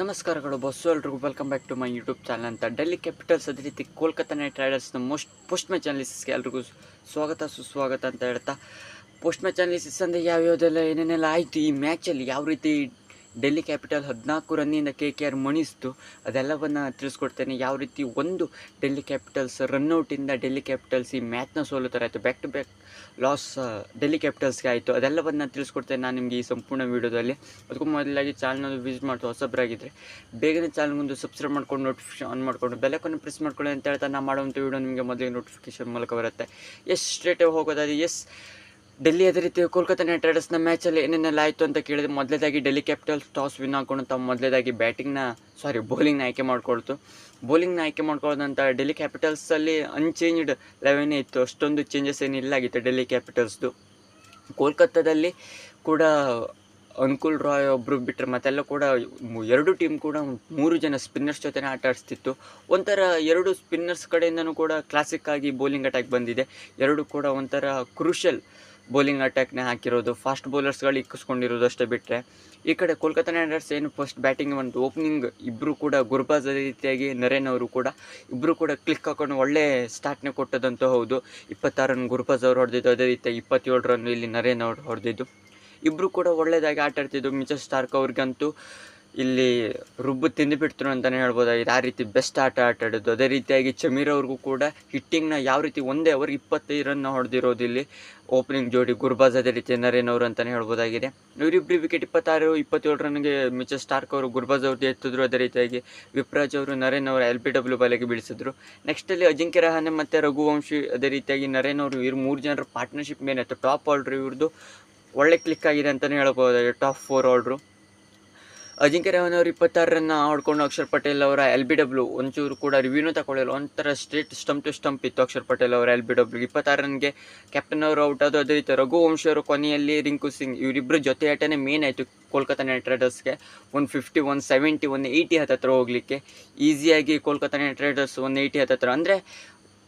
ನಮಸ್ಕಾರಗಳು ಬಸ್ಸು, ಎಲ್ರಿಗೂ welcome back to my YouTube channel ಅಂತ. ಡೆಲ್ಲಿ ಕ್ಯಾಪಿಟಲ್ಸ್ ಅದೇ ರೀತಿ ಕೋಲ್ಕತ್ತಾ ನೈಟ್ ರೈಡರ್ಸ್ನ ಮೋಸ್ಟ್ ಪೋಸ್ಟ್ ಮ್ಯಾಚ್ ಅನಾಲಿಸಿಸ್ಗೆ ಎಲ್ರಿಗೂ ಸ್ವಾಗತ, ಸುಸ್ವಾಗತ ಅಂತ ಹೇಳ್ತಾ. ಪೋಸ್ಟ್ ಮ್ಯಾಚ್ ಅನಾಲಿಸಿಸ್ ಅಂದರೆ ಯಾವ್ಯಾವುದೆಲ್ಲ ಏನೇನೆಲ್ಲ ಆಯಿತು, ಈ ಮ್ಯಾಚಲ್ಲಿ ಯಾವ ರೀತಿ ಡೆಲ್ಲಿ ಕ್ಯಾಪಿಟಲ್ ಹದಿನಾಲ್ಕು ರನ್ನಿಂದ ಕೆ ಕೆ ಆರ್ ಮಣಿಸ್ತು. ಅದೆಲ್ಲವನ್ನು ತಿಳಿಸ್ಕೊಡ್ತೇನೆ. ಯಾವ ರೀತಿ ಒಂದು ಡೆಲ್ಲಿ ಕ್ಯಾಪಿಟಲ್ಸ್ ರನ್ಔಟಿಂದ ಡೆಲ್ಲಿ ಕ್ಯಾಪಿಟಲ್ಸ್ ಈ ಮ್ಯಾಚ್ನ ಥರ ಆಯಿತು. Back to back loss Delhi ಕ್ಯಾಪಿಟಲ್ಸ್ಗೆ ಆಯಿತು. ಅದೆಲ್ಲವನ್ನು ತಿಳಿಸ್ಕೊಡ್ತೇನೆ ನಾನು ನಿಮಗೆ ಈ ಸಂಪೂರ್ಣ ವೀಡಿಯೋದಲ್ಲಿ. ಅದಕ್ಕೂ ಮೊದಲಾಗಿ ಚಾನಲ್ ವಿಸಿಟ್ ಮಾಡ್ತು ಹೊಸಬ್ರಾಗಿದ್ದರೆ ಬೇಗನೆ ಚಾನಲ್ಗೊಂದು ಸಬ್ಸ್ಕ್ರೈಬ್ ಮಾಡ್ಕೊಂಡು ನೋಟಿಫಿಕೇಶನ್ ಆನ್ ಮಾಡಿಕೊಂಡು ಬೆಲಕನ್ನು ಪ್ರೆಸ್ ಮಾಡ್ಕೊಳ್ಳಿ ಅಂತ ಹೇಳ್ತಾ ನಾನು ಮಾಡುವಂಥ ವೀಡಿಯೋ ನಿಮಗೆ ಮೊದಲಿಗೆ ನೋಟಿಫಿಕೇಶನ್ ಮೂಲಕ ಬರುತ್ತೆ. ಎಸ್ ಸ್ಟ್ರೇಟ್ ಹೋಗೋದಾದ್ರೆ ಎಸ್ ಡೆಲ್ಲಿ ಅದೇ ರೀತಿ ಕೋಲ್ಕತ್ತಾ ನೈಟ್ ರೈಡರ್ಸ್ನ ಮ್ಯಾಚಲ್ಲಿ ಏನೇನೆಲ್ಲ ಆಯಿತು ಅಂತ ಕೇಳಿದ್ರೆ ಮೊದಲೇದಾಗಿ ಡೆಲ್ಲಿ ಕ್ಯಾಪಿಟಲ್ಸ್ ಟಾಸ್ ವಿನ್ ಹಾಕೊಂಡು ತಾವು ಮೊದಲೇದಾಗಿ ಬ್ಯಾಟಿಂಗ್ನ, ಸಾರಿ, ಬೌಲಿಂಗ್ನ ಆಯ್ಕೆ ಮಾಡಿಕೊಳ್ತು. ಬೌಲಿಂಗ್ನ ಆಯ್ಕೆ ಮಾಡ್ಕೊಳ್ಳೋದಂತ ಡೆಲ್ಲಿ ಕ್ಯಾಪಿಟಲ್ಸಲ್ಲಿ ಅನ್ಚೇಂಜ್ಡ್ ಲೆವೆನೇ ಇತ್ತು. ಅಷ್ಟೊಂದು ಚೇಂಜಸ್ ಏನಿಲ್ಲ ಆಗಿತ್ತು ಡೆಲ್ಲಿ ಕ್ಯಾಪಿಟಲ್ಸ್ದು. ಕೋಲ್ಕತ್ತಾದಲ್ಲಿ ಕೂಡ ಅನುಕೂಲ್ ರಾಯ್ ಒಬ್ಬರು ಬಿಟ್ಟರೆ ಮತ್ತೆಲ್ಲ ಕೂಡ ಎರಡು ಟೀಮ್ ಕೂಡ ಮೂರು ಜನ ಸ್ಪಿನ್ನರ್ಸ್ ಜೊತೆ ಆಟ ಆಡಿಸ್ತಿತ್ತು. ಒಂಥರ ಎರಡು ಸ್ಪಿನ್ನರ್ಸ್ ಕಡೆಯಿಂದನೂ ಕೂಡ ಕ್ಲಾಸಿಕ್ ಆಗಿ ಬೌಲಿಂಗ್ ಅಟ್ಯಾಕ್ ಬಂದಿದೆ. ಎರಡು ಕೂಡ ಒಂಥರ ಕ್ರೂಷಲ್ ಬೌಲಿಂಗ್ ಅಟ್ಯಾಕ್ನೇ ಹಾಕಿರೋದು ಫಾಸ್ಟ್ ಬೌಲರ್ಸ್ಗಳು ಇಕ್ಕಿಸ್ಕೊಂಡಿರೋದು ಅಷ್ಟೇ ಬಿಟ್ಟರೆ ಈ ಕಡೆ ಕೋಲ್ಕತ್ತಾ ನೈಟ್ ಏನು ಫಸ್ಟ್ ಬ್ಯಾಟಿಂಗ್ ಒಂದು ಓಪನಿಂಗ್ ಇಬ್ಬರು ಕೂಡ ಗುರ್ಬಾಜ್ ಅದೇ ರೀತಿಯಾಗಿ ನರೇನ್ ಅವರು ಕೂಡ ಇಬ್ಬರು ಕೂಡ ಕ್ಲಿಕ್ ಹಾಕೊಂಡು ಒಳ್ಳೆ ಸ್ಟಾರ್ಟ್ನೇ ಕೊಟ್ಟದಂತೂ ಹೌದು. ಇಪ್ಪತ್ತಾರು ರನ್ ಗುರ್ಬಾಜ್ ಅವರು ಹೊಡೆದಿದ್ದು, ಅದೇ ರೀತಿ ಇಪ್ಪತ್ತೇಳು ರನ್ ಇಲ್ಲಿ ನರೇನ್ ಅವರು ಹೊಡೆದಿದ್ದು. ಇಬ್ಬರು ಕೂಡ ಒಳ್ಳೆಯದಾಗಿ ಆಟ ಆಡ್ತಿದ್ದು ಮಿಚಲ್ ಸ್ಟಾರ್ಕ್ ಅವ್ರಿಗಂತೂ. ಇಲ್ಲಿ ರುಬ್ಬು ತಿಂದುಬಿಡ್ತರು ಅಂತಲೇ ಹೇಳ್ಬೋದಾಗಿದೆ ಆ ರೀತಿ ಬೆಸ್ಟ್ ಆಟ ಆಟ ಆಡಿದ್ದು ಅದೇ ರೀತಿಯಾಗಿ ಚಮೀರ್ ಅವ್ರಿಗೂ ಕೂಡ ಹಿಟ್ಟಿಂಗ್ನ ಯಾವ ರೀತಿ ಒಂದೇ ಅವರ್ ಇಪ್ಪತ್ತೈದು ರನ್ನ ಹೊಡೆದಿರೋದು ಇಲ್ಲಿ. ಓಪನಿಂಗ್ ಜೋಡಿ ಗುರ್ಬಾಜ್ ಅದೇ ರೀತಿ ನರೇನ್ ಅವರು ಅಂತಲೇ ಹೇಳ್ಬೋದಾಗಿದೆ. ಇವರಿಬ್ಬರು ವಿಕೆಟ್ ಇಪ್ಪತ್ತಾರು, ಇಪ್ಪತ್ತೇಳು ರನ್ಗೆ ಮಿಚರ್ ಸ್ಟಾರ್ಕ್ ಅವರು ಗುರ್ಬಾಜ್ ಅವ್ರದ್ದು ಎತ್ತಿದ್ರು. ಅದೇ ರೀತಿಯಾಗಿ ವಿಪ್ರಾಜ್ ಅವರು, ನರೇನ್ ಅವರು ಎಲ್ ಪಿ ಡಬ್ಲ್ಯೂ ಬಲೆಗೆ ಬೀಳಿಸಿದ್ರು. ನೆಕ್ಸ್ಟಲ್ಲಿ ಅಜಿಂಕ್ಯ ರಹಾನೆ ಮತ್ತು ರಘುವಂಶಿ, ಅದೇ ರೀತಿಯಾಗಿ ನರೇನ್ ಅವರು ಇವ್ರು ಮೂರು ಜನರ ಪಾರ್ಟ್ನರ್ಶಿಪ್ ಮೇಲೆ ಟಾಪ್ ಆಲ್ಡ್ರು ಇವ್ರದ್ದು ಒಳ್ಳೆ ಕ್ಲಿಕ್ ಆಗಿದೆ ಅಂತಲೇ ಹೇಳ್ಬೋದಾಗಿದೆ. ಟಾಪ್ ಫೋರ್ ಆಲ್ಡ್ರು ಅಜಿಂಕ್ಯ ರಹಾನೆ ಅವರು ಇಪ್ಪತ್ತಾರು ರನ್ನ ಆಡ್ಕೊಂಡು ಅಕ್ಷರ್ ಪಟೇಲ್ ಅವರ ಎಲ್ ಬಿ ಡಬ್ಲ್ಯೂ ಒಂಚೂರು ಕೂಡ ರಿವ್ಯೂನೂ ತಗೊಳ್ಳಿಲ್ಲ ಒಂಥರ ಸ್ಟ್ರೇಟ್ ಸ್ಟಂಪ್ ಟು ಸ್ಟಂಪ್ ಇತ್ತು ಅಕ್ಷರ್ ಪಟೇಲ್ ಅವರ ಎಲ್ ಬಿ ಡಬ್ಲ್ಯೂ. ಇಪ್ಪತ್ತಾರು ರನ್ಗೆ ಕ್ಯಾಪ್ಟನ್ ಅವರು ಔಟ್ ಆದ ಅದೇ ರೀತಿ ರಘುವಂಶಿ ಅವರು ಕೊನೆಯಲ್ಲಿ ರಿಂಕು ಸಿಂಗ್ ಇವರಿಬ್ಬರು ಜೊತೆ ಆಟನೇ ಮೇನ್ ಆಯಿತು Kolkata night ರೈಡರ್ಸ್ಗೆ. One fifty one seventy one eighty ಹತ್ತತ್ರ ಹೋಗಲಿಕ್ಕೆ. ಈಸಿಯಾಗಿ Kolkata knight riders one eighty ಹತ್ತತ್ರ ಅಂದರೆ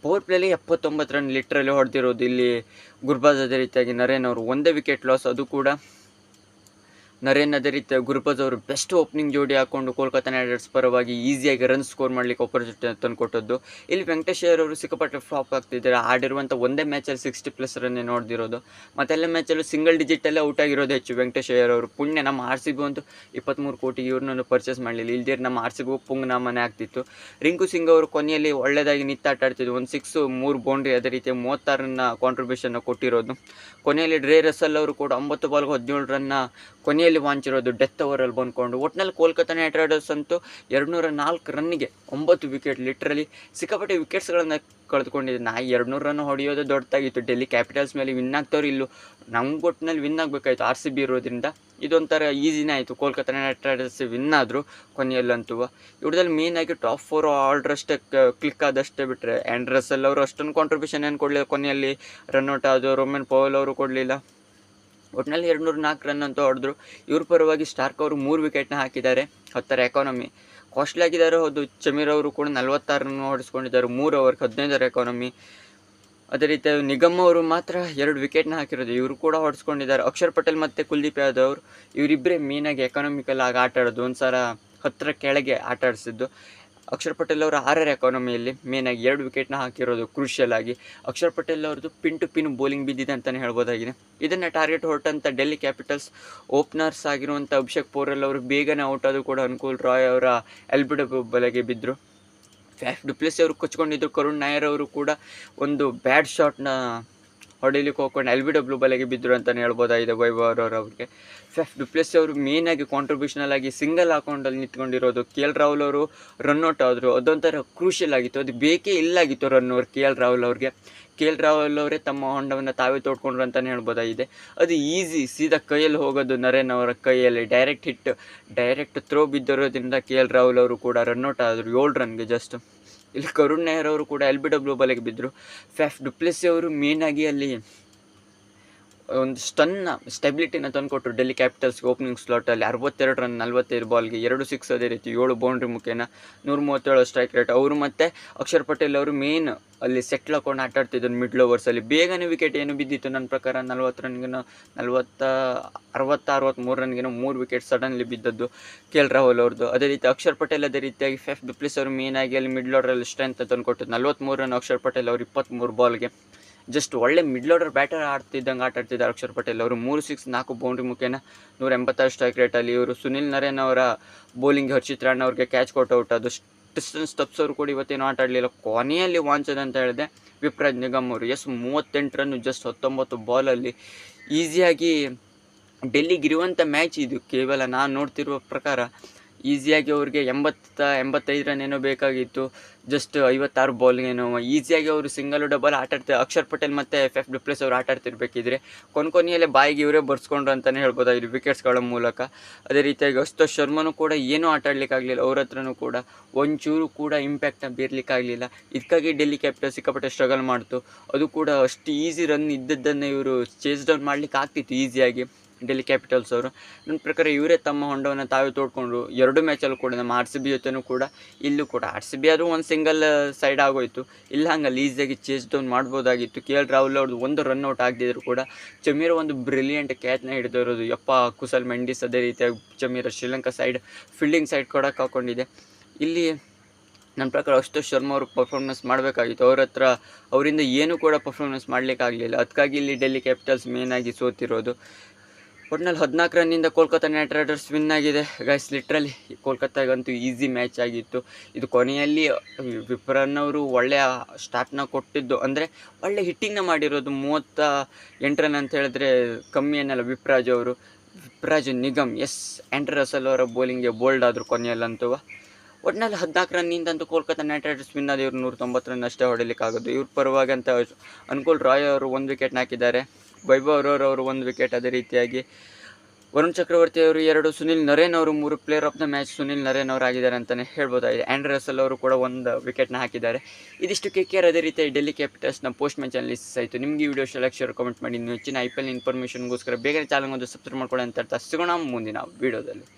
ಪವರ್ ಪ್ಲೇಲಿ ಎಪ್ಪತ್ತೊಂಬತ್ತು ರನ್ ಲಿಟ್ರಲ್ಲಿ ಹೊಡೆದಿರೋದು ಇಲ್ಲಿ ಗುರ್ಬಾಜ್ ಅದೇ ರೀತಿಯಾಗಿ ನರೇನ್ ಅವರು. ಒಂದೇ ವಿಕೆಟ್ ಲಾಸ್ ಅದು ಕೂಡ ನರೇನ್ ಅದೇ ರೀತಿ ಗುರುಪಜ್ ಅವರು ಬೆಸ್ಟ್ ಓಪನಿಂಗ್ ಜೋಡಿ ಹಾಕೊಂಡು ಕೋಲ್ಕತ್ತಾ ನೈಟ್ ರೈಡರ್ಸ್ ಪರವಾಗಿ ಈಸಿಯಾಗಿ ರನ್ ಸ್ಕೋರ್ ಮಾಡಲಿಕ್ಕೆ ಆಪರ್ಚುನಿಟಿ ತಂದು ಕೊಟ್ಟದ್ದು ಇಲ್ಲಿ ವೆಂಕಟೇಶ್ ಅಯ್ಯರ್ ಅವರು ಸಿಕ್ಕಾಪಟ್ಟೆ ಫ್ಲಾಪ್ ಆಗ್ತಿದ್ದಾರೆ. ಆಡಿರುವಂಥ ಒಂದೇ ಮ್ಯಾಚಲ್ಲಿ ಸಿಕ್ಸ್ಟಿ ಪ್ಲಸ್ ರನ್ನೇ ನೋಡ್ದಿರೋದು. ಮತ್ತೆಲ್ಲ ಮ್ಯಾಚಲ್ಲೂ ಸಿಂಗಲ್ ಡಿಜಿಟಲ್ಲೇ ಔಟ್ ಆಗಿರೋದು ಹೆಚ್ಚು ವೆಂಕಟೇಶ್ ಅಯ್ಯರ್ ಅವರು. ಪುಣ್ಯ ನಮ್ಮ ಆರ್ ಸಿ ಬಿ ಅಂತೂ ಇಪ್ಪತ್ತ್ಮೂರು ಕೋಟಿ ಇವ್ರನ್ನೂ ಪರ್ಚೇಸ್ ಮಾಡಲಿಲ್ಲ. ಇಲ್ದಿರ ನಮ್ಮ ಆರ್ ಸಿ ಬಿ ಪುಂಗ್ ಆಗ್ತಿತ್ತು. ರಿಂಕು ಸಿಂಗ್ ಅವರು ಕೊನೆಯಲ್ಲಿ ಒಳ್ಳೆಯದಾಗಿ ನಿತ್ತಾಟ ಆಡ್ತಿದ್ದು ಒಂದು ಸಿಕ್ಸು ಮೂರು ಬೌಂಡ್ರಿ ಅದೇ ರೀತಿ ಮೂವತ್ತಾರನ್ನ ಕಾಂಟ್ರಿಬ್ಯೂಷನ್ನ ಕೊಟ್ಟಿರೋದು. ಕೊನೆಯಲ್ಲಿ ಡ್ರೇ ರಸಲ್ ಅವರು ಕೂಡ ಒಂಬತ್ತು ಬಾಲ್ಗೆ ಹದಿನೇಳು ರನ್ನ ಕೊನೆಯಲ್ಲಿ ವಾಂಚಿರೋದು ಡೆತ್ ಓವರಲ್ಲಿ ಬಂದ್ಕೊಂಡು ಒಟ್ಟಿನಲ್ಲಿ ಕೋಲ್ಕತ್ತಾ ನೈಟ್ ರೈಡರ್ಸ್ ಅಂತೂ ಎರಡುನೂರ ನಾಲ್ಕು ರನ್ನಿಗೆ ಒಂಬತ್ತು ವಿಕೆಟ್ ಲಿಟ್ರಲಿ ಸಿಕ್ಕಾಪಟ್ಟೆ ವಿಕೆಟ್ಸ್ಗಳನ್ನು ಕಳೆದುಕೊಂಡಿದೆ. ನಾ ಎರಡುನೂರು ರನ್ ಹೊಡೆಯೋದು ದೊಡ್ಡದಾಗಿತ್ತು. ಡೆಲ್ಲಿ ಕ್ಯಾಪಿಟಲ್ಸ್ ಮೇಲೆ ವಿನ್ ಆಗ್ತವ್ರು ಇಲ್ಲೂ. ನಮ್ಗೆ ಒಟ್ಟಿನಲ್ಲಿ ವಿನ್ ಆಗಬೇಕಾಯ್ತು. ಆರ್ ಸಿ ಬಿ ಇರೋದ್ರಿಂದ ಇದೊಂಥರ ಈಸಿನೇ ಆಯಿತು. ಕೋಲ್ಕತ್ತಾ ನೈಟ್ ರೈಡರ್ಸ್ ವಿನ್ ಆದರು ಕೊನೆಯಲ್ಲಂತೂ. ಇವ್ರದಲ್ಲಿ ಮೇನ್ ಆಗಿ ಟಾಪ್ ಫೋರ್ ಆರ್ಡ್ರ್ ಅಷ್ಟೇ ಕ್ಲಿಕ್ ಆದಷ್ಟೇ ಬಿಟ್ಟರೆ ಆ್ಯಂಡ್ ಅವರು ಅಷ್ಟೊಂದು ಕಾಂಟ್ರಿಬ್ಯೂಷನ್ ಏನು ಕೊಡಲಿಲ್ಲ ಕೊನೆಯಲ್ಲಿ. ರನ್ಔಟ್ ಆದರು ರೋಮನ್ ಪೌಲ್ ಅವರು ಕೊಡಲಿಲ್ಲ. ಒಟ್ಟಿನಲ್ಲಿ ಎರಡು ನೂರ ನಾಲ್ಕು ರನ್ ಅಂತ ಹೊಡೆದ್ರು ಇವ್ರ ಪರವಾಗಿ ಸ್ಟಾರ್ಕ್ ಅವರು ಮೂರು ವಿಕೆಟ್ನ ಹಾಕಿದ್ದಾರೆ. ಹತ್ತರ ಎಕಾನಮಿ ಕಾಸ್ಟ್ಲಿ ಆಗಿದ್ದಾರೆ ಹೌದು. ಚಮೀರ್ ಅವರು ಕೂಡ ನಲ್ವತ್ತಾರು ರನ್ ಹೊಡೆಸ್ಕೊಂಡಿದ್ದಾರೆ ಮೂರು ಓವರ್ಗೆ ಹದಿನೈದರ ಎಕಾನಮಿ ಅದೇ ರೀತಿ ನಿಗಮ್ ಅವರು ಮಾತ್ರ ಎರಡು ವಿಕೆಟ್ನ ಹಾಕಿರೋದು. ಇವರು ಕೂಡ ಹೊಡೆಸ್ಕೊಂಡಿದ್ದಾರೆ ಅಕ್ಷರ್ ಪಟೇಲ್ ಮತ್ತು ಕುಲ್ದೀಪ್ ಯಾದವ್ ಅವರು ಇವರಿಬ್ಬರೇ ಮೇನಾಗಿ ಎಕಾನಮಿಕಲ್ ಆಗಿ ಆಟ ಆಡೋದು. ಒಂದು ಸಲ ಹತ್ತರ ಕೆಳಗೆ ಆಟ ಆಡಿಸಿದ್ದು. ಅಕ್ಷರ್ ಪಟೇಲ್ ಅವರು ಆರ್ ಎಕಾನಮಿಯಲ್ಲಿ ಮೇನಾಗಿ ಎರಡು ವಿಕೆಟ್ನ ಹಾಕಿರೋದು ಕ್ರೂಷಿಯಲ್ ಆಗಿ. ಅಕ್ಷರ್ ಪಟೇಲ್ ಅವ್ರದ್ದು ಪಿನ್ ಟು ಪಿನ್ ಬೌಲಿಂಗ್ ಬಿದ್ದಿದೆ ಅಂತಲೇ ಹೇಳ್ಬೋದಾಗಿದೆ. ಇದನ್ನು ಟಾರ್ಗೆಟ್ ಹೊರಟಂಥ ಡೆಲ್ಲಿ ಕ್ಯಾಪಿಟಲ್ಸ್ ಓಪನರ್ಸ್ ಆಗಿರುವಂಥ ಅಭಿಷೇಕ್ ಪೋರೆಲ್ ಅವರು ಬೇಗನೆ ಔಟ್ ಆದರೂ ಕೂಡ ಅನುಕೂಲ್ ರಾಯ್ ಅವರ ಎಲ್ ಬಿ ಡಬ್ಲ್ಯೂ ಬಲೆಗೆ ಬಿದ್ದರು ಫ್ಯಾಫ್ ಡುಪ್ಲೆಸ್ ಅವರು ಕೊಚ್ಕೊಂಡಿದ್ದರು ಕರುಣ್ ನಾಯರ್ ಅವರು ಕೂಡ ಒಂದು ಬ್ಯಾಡ್ ಶಾಟ್ನ ಹೊಡಿಲಿಕ್ಕೆ ಹೋಗ್ಕೊಂಡು ಎಲ್ ಬಿ ಡಬ್ಲ್ಯೂ ಬಲೆಗೆ ಬಿದ್ದರು ಅಂತಲೇ ಹೇಳ್ಬೋದಾಗಿದೆ ವೈಭವ್ ಅವರು ಅವ್ರಿಗೆ? ಫೆಫ್ ಡುಪ್ಲೆಸ್ ಅವರು ಮೇನಾಗಿ ಕಾಂಟ್ರಿಬ್ಯೂಷನಲ್ ಆಗಿ ಸಿಂಗಲ್ ಅಕೌಂಟಲ್ಲಿ ನಿಂತ್ಕೊಂಡಿರೋದು. ಕೆ ಎಲ್ ರಾಹುಲ್ ಅವರು ರನ್ಔಟ್ ಆದರು. ಅದೊಂಥರ ಕ್ರೂಷಿಯಲ್ ಆಗಿತ್ತು. ಅದು ಬೇಕೇ ಇಲ್ಲಾಗಿತ್ತು ರನ್ ಅವ್ರು ಕೆ ಎಲ್ ರಾಹುಲ್ ಅವ್ರಿಗೆ. ಕೆ ಎಲ್ ರಾಹುಲ್ ಅವರೇ ತಮ್ಮ ಹೊಂಡವನ್ನು ತಾವೇ ತೋಡ್ಕೊಂಡ್ರು ಅಂತಲೇ ಹೇಳ್ಬೋದಾಗಿದೆ ಅದು ಈಸಿ ಸೀದಾ ಕೈಯಲ್ಲಿ ಹೋಗೋದು ನರೇನ್ ಅವರ ಕೈಯಲ್ಲಿ. ಡೈರೆಕ್ಟ್ ಹಿಟ್ ಡೈರೆಕ್ಟ್ ಥ್ರೋ ಬಿದ್ದಿರೋದ್ರಿಂದ ಕೆ ಎಲ್ ರಾಹುಲ್ ಅವರು ಕೂಡ ರನ್ಔಟ್ ಆದರು. ಏಳು ರನ್ಗೆ ಜಸ್ಟ್ ಇಲ್ಲಿ ಕರುಣ್ ನಾಯರ್ ಅವರು ಕೂಡ ಎಲ್ ಬಿ ಡಬ್ಲ್ಯೂ ಬಲೆಗೆ ಬಿದ್ದರು ಫೆಫ್ ಡುಪ್ಲೆಸಿ ಅವರು ಮೇನಾಗಿ ಅಲ್ಲಿ ಒಂದು ಸ್ಟನ್ನ ಸ್ಟೆಬಿಲಿಟಿನ ತಂದುಕೊಟ್ರು ಡೆಲ್ಲಿ ಕ್ಯಾಪಿಟಲ್ಸ್ಗೆ ಓಪನಿಂಗ್ ಸ್ಲಾಟಲ್ಲಿ ಅರವತ್ತೆರಡು ರನ್ ನಲ್ವತ್ತೈದು ಬಾಲ್ಗೆ ಎರಡು ಸಿಕ್ಸ್ ಅದೇ ರೀತಿ ಏಳು ಬೌಂಡ್ರಿ ಮುಖೇನ ನೂರ ಮೂವತ್ತೇಳು ಸ್ಟ್ರೈಕ್ ರೇಟ್ ಅವರು ಮತ್ತು ಅಕ್ಷರ್ ಪಟೇಲ್ ಅವರು ಮೇನ್ ಅಲ್ಲಿ ಸೆಟ್ಲ್ ಹಾಕೊಂಡು ಆಟ ಆಡ್ತಿದ್ರು ಮಿಡ್ಲ್ ಓವರ್ಸಲ್ಲಿ ಬೇಗನೆ ವಿಕೆಟ್ ಏನು ಬಿದ್ದಿತ್ತು? ನನ್ನ ಪ್ರಕಾರ ನಲ್ವತ್ತು ರನ್ಗೇನೋ ನಲ್ವತ್ತ, ಅರವತ್ತ ಅರವತ್ತ್ಮೂರು ರನ್ಗೇನೋ ಮೂರು ವಿಕೆಟ್ ಸಡನ್ಲಿ ಬಿದ್ದದ್ದು ಕೆ ಎಲ್ ರಾಹುಲ್ ಅವ್ರದ್ದು ಅದೇ ರೀತಿ ಅಕ್ಷರ್ ಪಟೇಲ್ ಅದೇ ರೀತಿಯಾಗಿ ಫೆಫ್ ಬಿಪ್ಲಿಸ್ ಅವರು ಮೇನ್ ಆಗಿ ಅಲ್ಲಿ ಮಿಡ್ಲ್ ಆರ್ಡರಲ್ಲಿ ಸ್ಟ್ರೆಂತ್ ತಂದು ಕೊಟ್ಟಿದ್ದು ನಲ್ವತ್ತ್ಮೂರು ರನ್ ಅಕ್ಷರ್ ಪಟೇಲ್ ಅವರು ಇಪ್ಪತ್ತ್ಮೂರು ಬಾಲ್ಗೆ ಜಸ್ಟ್ ಒಳ್ಳೆ ಮಿಡ್ಲ್ ಆರ್ಡರ್ ಬ್ಯಾಟರ್ ಆಡ್ತಿದ್ದಂಗೆ ಆಟ ಆಡ್ತಿದ್ದಾರೆ ಅಕ್ಷರ್ ಪಟೇಲ್ ಅವರು ಮೂರು ಸಿಕ್ಸ್ ನಾಲ್ಕು ಬೌಂಡ್ರಿ ಮುಖೇನ ನೂರ ಎಂಬತ್ತಾರು ಸ್ಟ್ರೈಕ್ ರೇಟಲ್ಲಿ ಇವರು ಸುನಿಲ್ ನರೇನ್ ಅವರ ಬೌಲಿಂಗ್ ಹರ್ಷಿತ್ ರಾಣ್ ಅವ್ರಿಗೆ ಕ್ಯಾಚ್ ಕೊಟ್ಟು ಔಟ್ ಅದು ಡಿಸ್ಟೆನ್ಸ್ ತಪ್ಸೋರು ಕೂಡ ಇವತ್ತೇನು ಆಟ ಆಡಲಿಲ್ಲ. ಕೊನೆಯಲ್ಲಿ ವಾಂಚದ್ ಅಂತ ಹೇಳಿದೆ ವಿಪ್ರಾಜ್ ನಿಗಮ್ ಅವರು. ಎಸ್, ಮೂವತ್ತೆಂಟು ರನ್ನು ಜಸ್ಟ್ ಹತ್ತೊಂಬತ್ತು ಬಾಲಲ್ಲಿ ಈಸಿಯಾಗಿ ಡೆಲ್ಲಿಗಿರುವಂಥ ಮ್ಯಾಚ್ ಇದು. ಕೇವಲ ನಾನು ನೋಡ್ತಿರುವ ಪ್ರಕಾರ ಈಸಿಯಾಗಿ ಅವ್ರಿಗೆ ಎಂಬತ್ತ ಎಂಬತ್ತೈದು ರನ್ ಏನೋ ಬೇಕಾಗಿತ್ತು. ಜಸ್ಟ್ ಐವತ್ತಾರು ಬಾಲ್ಗೇನೋ ಈಸಿಯಾಗಿ ಅವರು ಸಿಂಗಲ್ ಡಬಲ್ ಆಟಾಡ್ತಾರೆ ಅಕ್ಷರ್ ಪಟೇಲ್ ಮತ್ತು ಎಫ್ ಎಫ್ ಡಿಪ್ಲೇಸ್ ಅವ್ರು ಆಟಾಡ್ತಿರ್ಬೇಕಿದ್ರೆ ಕೊನೆ ಕೊನೆಯಲ್ಲೇ ಬಾಯಿಗೆ ಇವರೇ ಬರ್ಸ್ಕೊಂಡ್ರು ಅಂತಲೇ ಹೇಳ್ಬೋದಾಗಿದೆ ವಿಕೆಟ್ಸ್ಗಳ ಮೂಲಕ. ಅದೇ ರೀತಿಯಾಗಿ ಅಷ್ಟೋ ಶರ್ಮನೂ ಕೂಡ ಏನೂ ಆಟಾಡಲಿಕ್ಕಾಗಲಿಲ್ಲ, ಅವ್ರ ಹತ್ರನೂ ಕೂಡ. ಒಂಚೂರು ಕೂಡ ಇಂಪ್ಯಾಕ್ಟ್ನ ಬೀರ್ಲಿಕ್ಕಾಗಲಿಲ್ಲ. ಇದಕ್ಕಾಗಿ ಡೆಲ್ಲಿ ಕ್ಯಾಪಿಟಲ್ ಸಿಕ್ಕಾಪಟ್ಟೆ ಸ್ಟ್ರಗಲ್ ಮಾಡ್ತು. ಅದು ಕೂಡ ಅಷ್ಟು ಈಸಿ ರನ್ ಇದ್ದದ್ದನ್ನು ಇವರು ಚೇಸ್ ಡೌನ್ ಮಾಡ್ಲಿಕ್ಕೆ ಆಗ್ತಿತ್ತು ಈಸಿಯಾಗಿ. ಡೆಲ್ಲಿ ಕ್ಯಾಪಿಟಲ್ಸ್ ಅವರು. ನನ್ನ ಪ್ರಕಾರ ಇವರೇ ತಮ್ಮ ಹೊಂಡವನ್ನು ತಾವೇ ತೋಡ್ಕೊಂಡ್ರು ಎರಡು ಮ್ಯಾಚಲ್ಲೂ ಕೂಡ, ನಮ್ಮ ಆರ್ ಸಿ ಬಿ ಜೊತೆನೂ ಕೂಡ, ಇಲ್ಲೂ ಕೂಡ. ಆರ್ ಸಿ ಬಿ ಆದರೂ ಒಂದು ಸಿಂಗಲ್ ಸೈಡ್ ಆಗೋಯಿತು. ಇಲ್ಲ ಹಂಗಲ್ಲಿ, ಈಸಿಯಾಗಿ ಚೇಸ್ ಡೌನ್ ಮಾಡ್ಬೋದಾಗಿತ್ತು. ಕೆ ಎಲ್ ರಾಹುಲ್ ಅವ್ರದ್ದು ಒಂದು ರನ್ ಔಟ್ ಆಗದಿದ್ರು ಕೂಡ ಚಮೀರ ಒಂದು ಬ್ರಿಲಿಯಂಟ್ ಕ್ಯಾಚ್ನ ಹಿಡಿದಿರೋದು ಯಪ್ಪ ಕುಸಲ್ ಮೆಂಡಿಸ್ ಅದೇ ರೀತಿಯಾಗಿ Chameera Sri Lanka side fielding side ಕೂಡ ಕಾಕೊಂಡಿದೆ ಇಲ್ಲಿ ನನ್ನ ಪ್ರಕಾರ ಅಶುತೋಷ್ ಶರ್ಮಾ ಅವರು ಪರ್ಫಾರ್ಮೆನ್ಸ್ ಮಾಡಬೇಕಾಗಿತ್ತು. ಅವ್ರ ಹತ್ರ ಅವರಿಂದ ಏನೂ ಕೂಡ ಪರ್ಫಾರ್ಮೆನ್ಸ್ ಮಾಡಲಿಕ್ಕಾಗಲಿಲ್ಲ. ಅದಕ್ಕಾಗಿ ಇಲ್ಲಿ ಡೆಲ್ಲಿ ಕ್ಯಾಪಿಟಲ್ಸ್ ಮೇನಾಗಿ ಸೋತಿರೋದು. ಒಟ್ನಲ್ಲಿ ಹದಿನಾಲ್ಕು ರನ್ನಿಂದ ಕೋಲ್ಕತ್ತಾ ನೈಟ್ ರೈಡರ್ಸ್ ವಿನ್ ಆಗಿದೆ. ಗೈಸ್ ಲಿಟ್ರಲಿ ಕೋಲ್ಕತ್ತಾಗಂತೂ ಈಸಿ ಮ್ಯಾಚ್ ಆಗಿತ್ತು. ಇದು ಕೊನೆಯಲ್ಲಿ ವಿಪ್ರನ್ ಅವರು ಒಳ್ಳೆಯ ಸ್ಟಾರ್ಟ್ನ ಕೊಟ್ಟಿದ್ದು. ಅಂದರೆ, ಒಳ್ಳೆ ಹಿಟ್ಟಿಂಗ್ನ ಮಾಡಿರೋದು ಮೂವತ್ತ ಎಂಟು ರನ್ ಅಂತ ಹೇಳಿದ್ರೆ ಕಮ್ಮಿ ಏನಲ್ಲ ವಿಪ್ರಾಜ್ ಅವರು. ವಿಪ್ರಾಜ್ ನಿಗಮ್ ಎಸ್ ಆ್ಯಂಡ್ರ ರಸಲ್ ಅವರ ಬೌಲಿಂಗ್ಗೆ ಬೋಲ್ಡ್ ಆದರು ಕೊನೆಯಲ್ಲಂತೂ. ಒಟ್ನಲ್ಲಿ ಹದಿನಾಲ್ಕು ರನ್ನಿಂದ ಅಂತೂ ಕೋಲ್ಕತ್ತಾ ನೈಟ್ ರೈಡರ್ಸ್ ವಿನ್ ಆದ ಇವ್ರು ನೂರ ತೊಂಬತ್ತು ರನ್ ಅಷ್ಟೇ ಹೊಡಿಲಿಕ್ಕಾಗೋದು. ಇವ್ರ ಪರವಾಗಿ ಅಂತ ಅನುಕೂಲ್ ರಾಯ್ ಅವರು ಒಂದು ವಿಕೆಟ್ನ ಹಾಕಿದ್ದಾರೆ. ವೈಭವ್ ಅವರು ಒಂದು ವಿಕೆಟ್ ಅದೇ ರೀತಿಯಾಗಿ. ವರುಣ್ ಚಕ್ರವರ್ತಿ ಅವರು ಎರಡು, ಸುನಿಲ್ ನರೇನ್ ಅವರು ಮೂರು player of the match Sunil Naren ಅವರು ಆಗಿದ್ದಾರೆ ಅಂತಲೇ ಹೇಳ್ಬೋದಾಗಿದೆ. ಆ್ಯಂಡ್ ರಸಲ್ ಅವರು ಕೂಡ ಒಂದು ವಿಕೆಟ್ನ ಹಾಕಿದ್ದಾರೆ. ಇದಿಷ್ಟು ಕೆ ಕೆ ಆರ್ ಅದೇ ರೀತಿ ಡೆಲ್ಲಿ ಕ್ಯಾಪಿಟಲ್ಸ್ನ ಪೋಸ್ಟ್ ಮ್ಯಾಚ್ ಅನಾಲಿಸಿಸ್ ಆಯಿತು ನಿಮಗೆ ಈ ವಿಡಿಯೋ ಶೆಲೆಕ್ಟ್ ಶೇರ್ ಕಮೆಂಟ್ ಮಾಡಿ. ಇನ್ನು ಹೆಚ್ಚಿನ ಐ ಪಿ ಎಲ್ ಇನ್ಫಾರ್ಮೇಷನ್ಗೋಸ್ಕರ ಬೇಗನೆ ಚಾನಲ್ ಒಂದು ಸಬ್ಸ್ಕ್ರೈಬ್ ಮಾಡ್ಕೊಳ್ಳಿ ಅಂತ ಹೇಳ್ತಾ ಸಿಗೋಣ ಮುಂದಿನ ವಿಡಿಯೋದಲ್ಲಿ